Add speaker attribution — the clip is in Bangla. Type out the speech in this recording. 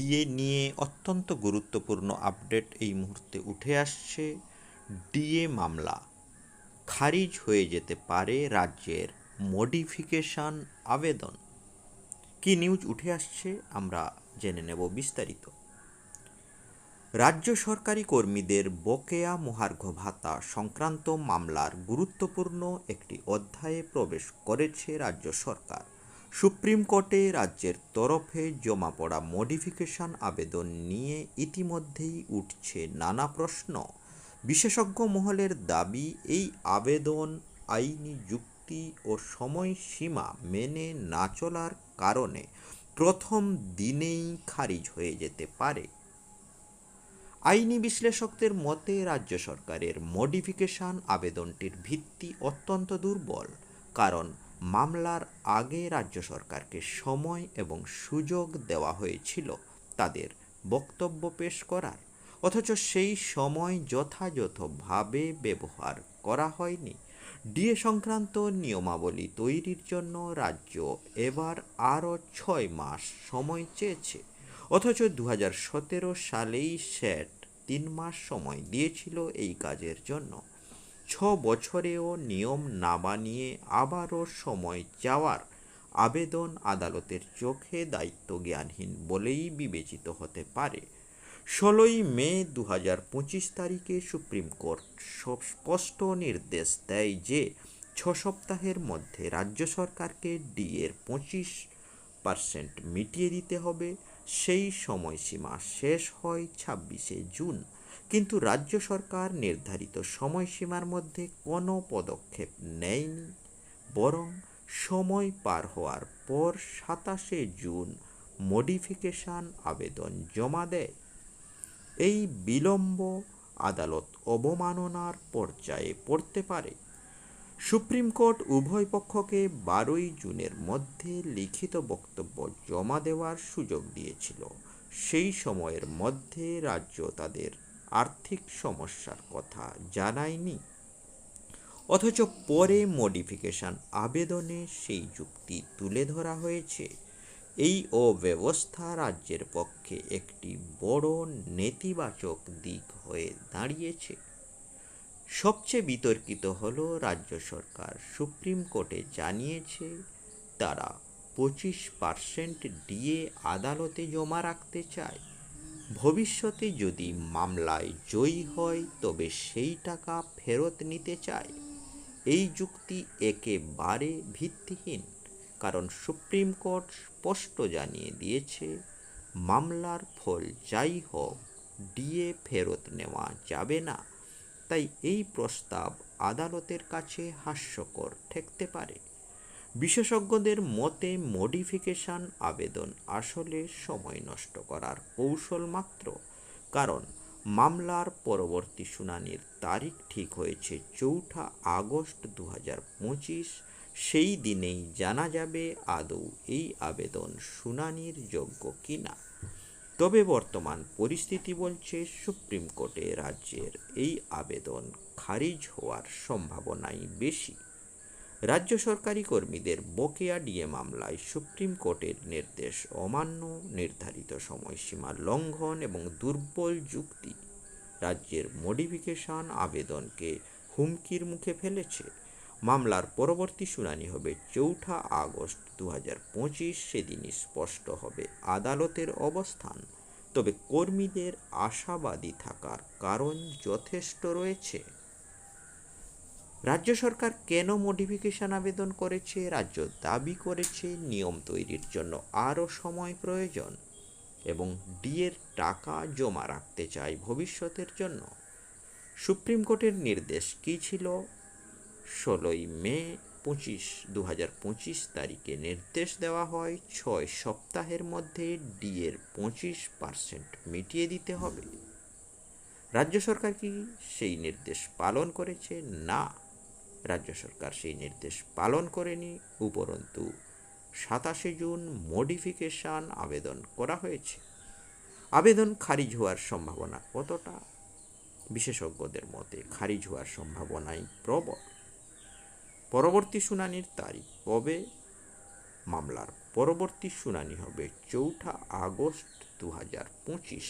Speaker 1: ডিএ নিয়ে অত্যন্ত গুরুত্বপূর্ণ আপডেট এই মুহূর্তে উঠে আসছে। ডিএ মামলা খারিজ হয়ে যেতে পারে রাজ্যের মডিফিকেশন আবেদন। কি নিউজ উঠে আসছে আমরা জেনে নেব বিস্তারিত। রাজ্য সরকারি কর্মীদের বকেয়া মহার্ঘ ভাতা সংক্রান্ত মামলার গুরুত্বপূর্ণ একটি অধ্যায়ে প্রবেশ করেছে রাজ্য সরকার। সুপ্রিম কোর্টে রাজ্যের তরফে জমা পড়া মডিফিকেশন আবেদন নিয়ে ইতিমধ্যেই উঠছে নানা প্রশ্ন। বিশেষজ্ঞ মহলের দাবি, এই আবেদন আইনি যুক্তি ও সময়সীমা মেনে না চলার কারণে প্রথম দিনেই খারিজ হয়ে যেতে পারে। আইনি বিশ্লেষকদের মতে, রাজ্য সরকারের মডিফিকেশন আবেদনটির ভিত্তি অত্যন্ত দুর্বল। কারণ মামলার আগে রাজ্য সরকারকে সময় এবং সুযোগ দেওয়া হয়েছিল তাদের বক্তব্য পেশ করার। অথচ সেই সময় যথাযথভাবে ব্যবহার করা হয়নি। ডিএ সংক্রান্ত নিয়মাবলী তৈরির জন্য রাজ্য এবার আরও ছয় মাস সময় চেয়েছে। অথচ দু হাজার সতেরো সালেই সেট তিন মাস সময় দিয়েছিল এই কাজের জন্য। ছ বছরেও নিয়ম না বানিয়ে আবারও সময় চাওয়ার আবেদন আদালতের চোখে দায়িত্ব জ্ঞানহীন বলেই বিবেচিত হতে পারে। ষোলোই মে দু পঁচিশ তারিখে সুপ্রিম কোর্ট স্পষ্ট নির্দেশ দেয় যে ছ সপ্তাহের মধ্যে রাজ্য সরকারকে ডিএর পঁচিশ পার্সেন্ট মিটিয়ে দিতে হবে। সেই সময়সীমা শেষ হয় ছাব্বিশে জুন। কিন্তু রাজ্য সরকার নির্ধারিত সময়সীমার মধ্যে কোনো পদক্ষেপ নেয়নি, বরং সময় পার হওয়ার পর সাতাশে জুন মডিফিকেশন আবেদন জমা দেয়। এই বিলম্ব আদালত অবমাননার পর্যায়ে পড়তে পারে। সুপ্রিম কোর্ট উভয় পক্ষকে বারোই জুনের মধ্যে লিখিত বক্তব্য জমা দেওয়ার সুযোগ দিয়েছিল। সেই সময়ের মধ্যে রাজ্য তাদের আর্থিক সমস্যার কথা জানায়নি। অথচ পরে মডিফিকেশন আবেদনে সেই যুক্তি তুলে ধরা হয়েছে। এই অব্যবস্থা রাজ্যের পক্ষে একটি বড় নেতিবাচক দিক হয়ে দাঁড়িয়েছে। সবচেয়ে বিতর্কিত হল, রাজ্য সরকার সুপ্রিম কোর্টে জানিয়েছে, তারা পঁচিশ পার্সেন্ট ডিএ আদালতে জমা রাখতে চায়। ভবিষ্যতে যদি মামলায় জয়ী হয়, তবে সেই টাকা ফেরত নিতে চায়। এই যুক্তি একেবারে ভিত্তিহীন, কারণ সুপ্রিম কোর্ট স্পষ্ট জানিয়ে দিয়েছে, মামলার ফল যাই হোক, ডিএ ফেরত নেওয়া যাবে না। তাই এই প্রস্তাব আদালতের কাছে হাস্যকর ঠেকতে পারে। বিশেষজ্ঞদের মতে মডিফিকেশান আবেদন আসলে সময় নষ্ট করার কৌশল মাত্র, কারণ মামলার পরবর্তী শুনানির তারিখ ঠিক হয়েছে চৌঠা আগস্ট দু হাজার পঁচিশ, সেই দিনেই জানা যাবে আদৌ এই আবেদন শুনানির যোগ্য কিনা। তবে বর্তমান পরিস্থিতি বলছে, সুপ্রিম কোর্টে রাজ্যের এই আবেদন খারিজ হওয়ার সম্ভাবনাই বেশি। রাজ্য সরকারি কর্মীদের বকেয়া ডিএ মামলায় সুপ্রিম কোর্টের নির্দেশ, অমান্য নির্ধারিত সময়সীমা লঙ্ঘন এবং দুর্বল যুক্তি। রাজ্যের মডিফিকেশন আবেদনকে হুমকির মুখে ফেলেছে। মামলার পরবর্তী শুনানি হবে চৌঠা আগস্ট দু হাজার পঁচিশ, সেদিনই স্পষ্ট হবে আদালতের অবস্থান। তবে কর্মীদের আশাবাদী থাকার কারণ যথেষ্ট রয়েছে। রাজ্য সরকার কেন মডিফিকেশন আবেদন করেছে? রাজ্য দাবি করেছে নিয়ম তৈরির জন্য আরও সময় প্রয়োজন এবং ডিএর টাকা জমা রাখতে চায় ভবিষ্যতের জন্য। সুপ্রিম কোর্টের নির্দেশ কী ছিল? ষোলোই মে পঁচিশ দু হাজার পঁচিশ তারিখে নির্দেশ দেওয়া হয়, ছয় সপ্তাহের মধ্যে ডিএর পঁচিশ পার্সেন্ট মিটিয়ে দিতে হবে। রাজ্য সরকার কি সেই নির্দেশ পালন করেছে? না। রাজ্য সরকার সেই নির্দেশ পালন করেনি, উপরন্তু সাতাশে জুন মডিফিকেশন আবেদন করা হয়েছে। আবেদন খারিজ হওয়ার সম্ভাবনা কতটা? বিশেষজ্ঞদের মতে খারিজ হওয়ার সম্ভাবনাই প্রবল। পরবর্তী শুনানির তারিখ কবে? মামলার পরবর্তী শুনানি হবে চৌঠা আগস্ট দু হাজার পঁচিশ।